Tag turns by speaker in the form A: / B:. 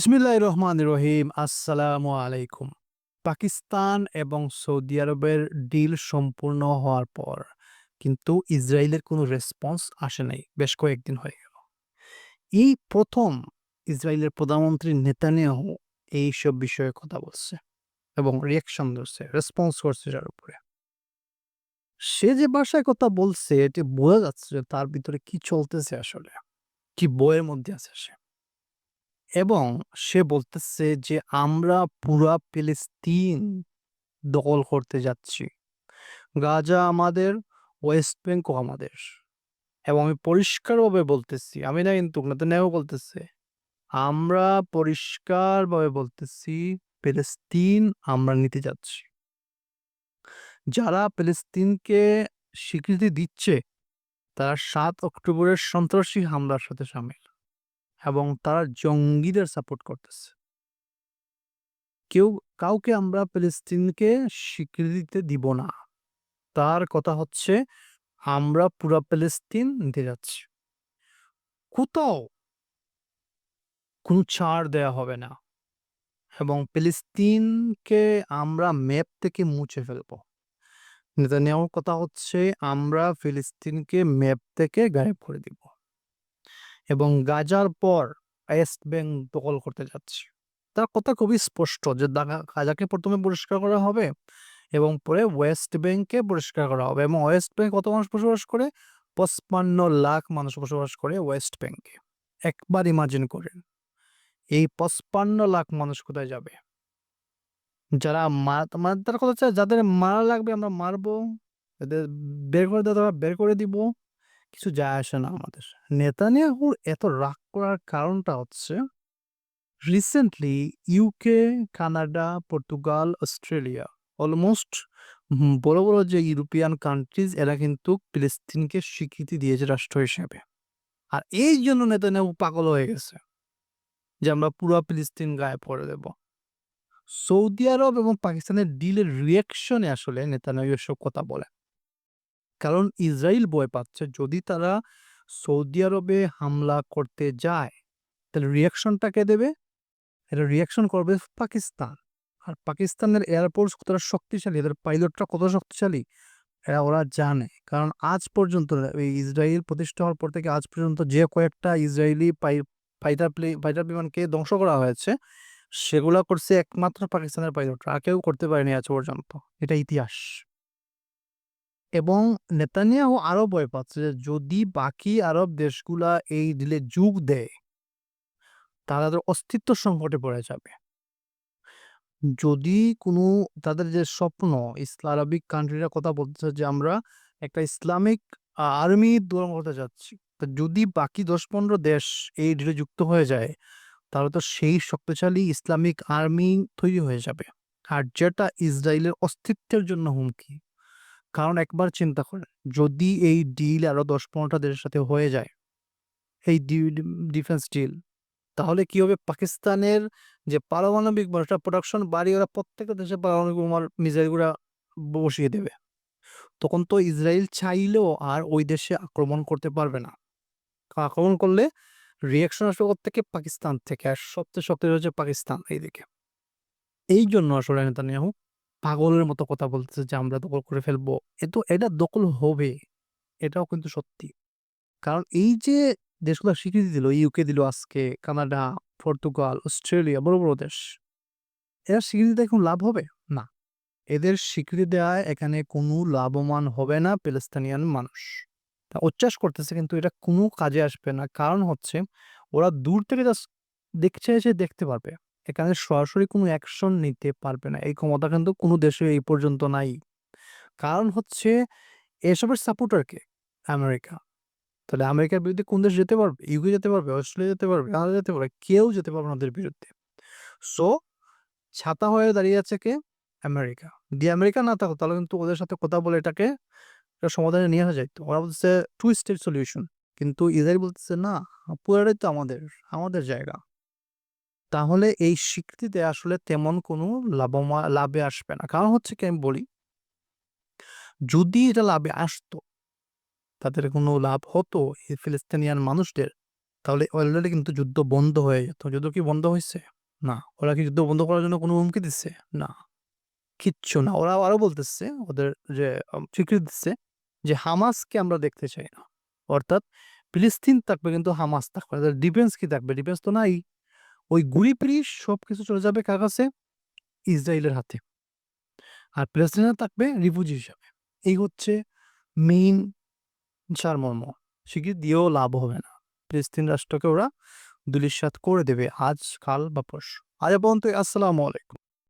A: বিসমিল্লাহ রহমান রহিম আসসালামু আলাইকুম পাকিস্তান এবং সৌদি আরবের ডিল সম্পূর্ণ হওয়ার পর কিন্তু ইসরায়েলের কোনো রেসপন্স আসে নাই, বেশ কয়েকদিন হয়ে গেল। এই প্রথম ইসরায়েলের প্রধানমন্ত্রী নেতানিয়াহু এইসব বিষয়ে কথা বলছে এবং রিয়াকশন ধরছে রেসপন্স করছে যার উপরে। সে যে ভাষায় কথা বলছে, এটি বোঝা যাচ্ছে যে তার ভিতরে কি চলতেছে আসলে, কি বইয়ের মধ্যে আছে সে। এবং সে বলতেছে যে, আমরা পুরা ফিলিস্তিন দখল করতে যাচ্ছি। গাজা আমাদের, ওয়েস্ট ব্যাঙ্কও আমাদের। এবং আমি পরিষ্কারভাবে বলতেছি, আমি না কিন্তু নেও বলতেছে, আমরা পরিষ্কারভাবে বলতেছি, ফিলিস্তিন আমরা নিতে যাচ্ছি। যারা ফিলিস্তিনকে স্বীকৃতি দিচ্ছে, তারা সাত অক্টোবরের সন্ত্রাসী হামলার সাথে সামিল। এবং তারা জঙ্গিদের সাপোর্ট করতেছে। কেউ কাউকে আমরা ফিলিস্তিনকে স্বীকৃতি দিতে দিব না। তার কথা হচ্ছে, আমরা পুরা ফিলিস্তিন নিতে যাচ্ছি। কোথাও কোনো ছাড় দেয়া হবে না এবং ফিলিস্তিনকে আমরা ম্যাপ থেকে মুছে ফেলব। নেতানিয়াহুর কথা হচ্ছে, আমরা ফিলিস্তিনকে ম্যাপ থেকে গায়েব করে দিব। এবং গাজার পর ওয়েস্ট ব্যাংক দখল করতে যাচ্ছে। তার কথা খুবই স্পষ্ট যে গাজাকে প্রথমে পরিষ্কার করা হবে এবং পরে ওয়েস্ট ব্যাংকে পরিষ্কার করা হবে এবং ওয়েস্ট ব্যাংক কত মানুষ বসবাস করে? পঁচপান্ন লাখ মানুষ বসবাস করে ওয়েস্ট ব্যাংকে একবার ইমাজিন করেন, এই পঁচপান্ন লাখ মানুষ কোথায় যাবে? যারা মার মানে তার কথা যাদের মারা লাগবে আমরা মারবো, যাদের বের করে দেওয়া বের করে দিব। কিছু যায় আসে না আমাদের। নেতানিয়াহুর এত রাগ করার কারণটা হচ্ছে recently UK Canada Portugal Australia almost বড় বড় যে ইউরোপিয়ান কান্ট্রিজ এরা কিন্তু ফিলিস্তিনকে স্বীকৃতি দিয়েছে রাষ্ট্র হিসেবে। আর এই জন্য নেতানিয়াহু পাগল হয়ে গেছে যে আমরা পুরো ফিলিস্তিন গায়ে পড়ে দেব। সৌদি আরব এবং পাকিস্তানের ডিলের রিয়াকশনে আসলে নেতানিয়াহু এসব কথা বলে। কারণ ইসরায়েল ভয় পাচ্ছে। যদি তারা সৌদি আরবে হামলা করতে যায়, তাহলে রিয়াকশনটা কে দেবে? এটা রিয়াকশন করবে পাকিস্তান। আর পাকিস্তানের এয়ারফোর্স কতটা শক্তিশালী, এদের পাইলটরা কত শক্তিশালী, এরা ওরা জানে। কারণ আজ পর্যন্ত এই ইসরায়েল প্রতিষ্ঠা হওয়ার পর থেকে আজ পর্যন্ত যে কয়েকটা ইসরায়েলি পাই ফাইটার প্লে ফাইটার বিমানকে ধ্বংস করা হয়েছে, সেগুলা করছে একমাত্র পাকিস্তানের পাইলটরা আর কেউ করতে পারেনি আজ পর্যন্ত। এটা ইতিহাস। এবং নেতানিয়াহু আরও ভয় পাচ্ছে যে, যদি বাকি আরব দেশগুলা এই ডিলে যোগ দেয়, তারা তাদের অস্তিত্ব সংকটে পড়ে যাবে। যদি কোনো তাদের যে স্বপ্ন, ইসলা আরবিক কান্ট্রিরা কথা বলতেছে যে, আমরা একটা ইসলামিক আর্মি দৌড় করতে যাচ্ছি, তা যদি বাকি দশ পনেরো দেশ এই ডিলে যুক্ত হয়ে যায়, তাহলে তো সেই শক্তিশালী ইসলামিক আর্মি তৈরি হয়ে যাবে। আর যেটা ইসরায়েলের অস্তিত্বের জন্য হুমকি। কারণ একবার চিন্তা করেন, যদি এই ডিল আরও দশ পনেরোটা দেশের সাথে হয়ে যায়, এই ডিফেন্স ডিল তাহলে কি হবে? পাকিস্তানের যে পারমাণবিক প্রোডাকশন বাড়ি ওরা প্রত্যেকটা দেশে পারমাণবিক বোমার মিসাইলগুলা বসিয়ে দেবে। তখন তো ইসরায়েল চাইলেও আর ওই দেশে আক্রমণ করতে পারবে না। আক্রমণ করলে রিয়াকশন আসবে থেকে পাকিস্তান থেকে আর সবচেয়ে শক্তি হচ্ছে পাকিস্তান এইদিকে। এই জন্য আসলে নেতানিয়াহু পাগলের মতো কথা বলতেছে যে, আমরা দখল করে ফেলব। এ তো এটা দখল হবে, এটাও কিন্তু সত্যি। কারণ এই যে দেশগুলো স্বীকৃতি দিল ইউকে দিল আজকে, কানাডা, পর্তুগাল, অস্ট্রেলিয়া, বড় বড় দেশ এরা স্বীকৃতি দেয় কোনো লাভ হবে? না। এদের স্বীকৃতি দেওয়ায় এখানে কোনো লাভবান হবে না প্যালেস্তানিয়ান মানুষ। তা উচ্চাস করতেছে কিন্তু এটা কোনো কাজে আসবে না। কারণ হচ্ছে, ওরা দূর থেকে দেখছে, এসে দেখতে পারবে। এখানে সরাসরি কোনো অ্যাকশন নিতে পারবে না। এই ক্ষমতা কিন্তু কোনো দেশে এই পর্যন্ত নাই। কারণ হচ্ছে এসবের সাপোর্টার কে? আমেরিকা। তাহলে আমেরিকার বিরুদ্ধে কোন দেশ যেতে পারবে? ইউকে যেতে পারবে? অস্ট্রেলিয়া যেতে পারবে? কানাডা যেতে পারবে? কেউ যেতে পারবে ওদের বিরুদ্ধে। সো ছাতা হয়ে দাঁড়িয়ে আছে কে? আমেরিকা। যদি আমেরিকা না থাকো, তাহলে কিন্তু ওদের সাথে কথা বলে এটাকে সমাধানে নিয়ে আসা যাইতো ওরা বলছে টু স্টেট সলিউশন কিন্তু ইসরায়েল বলতেছে, না, পুরাটাই তো আমাদের আমাদের জায়গা। তাহলে এই স্বীকৃতিতে আসলে তেমন কোনো লাভমা, লাভে আসবে না কারণ হচ্ছে কি আমি বলি, যদি এটা লাভে আসতো, তাদের কোনো লাভ হতো এই ফিলিস্তিনিয়ান মানুষদের, তাহলে অলরেডি কিন্তু যুদ্ধ বন্ধ হয়ে যেত। যুদ্ধ কি বন্ধ হয়েছে না। ওরা কি যুদ্ধ বন্ধ করার জন্য কোনো হুমকি দিচ্ছে? না। কিচ্ছু না। ওরা আরও বলতেছে, ওদের যে স্বীকৃতি দিচ্ছে যে হামাসকে আমরা দেখতে চাই না। অর্থাৎ ফিলিস্তিন থাকবে কিন্তু হামাস থাকবে ডিফেন্স কি থাকবে? ডিফেন্স তো নাই। ওই গুড়ি-পিড়ি সবকিছু চলে যাবে কার কাছে? ইসরায়েলের হাতে। আর প্যালেস্টাইনরা থাকবে রিফিউজি হিসাবে। এই হচ্ছে মেইন সারমর্ম। সেগুলি দিয়েও লাভ হবে না। প্লেস্তিন রাষ্ট্রকে ওরা দুলিশাত করে দেবে আজ, কাল বা পরশু। আজ পর্যন্ত। আসসালামু আলাইকুম।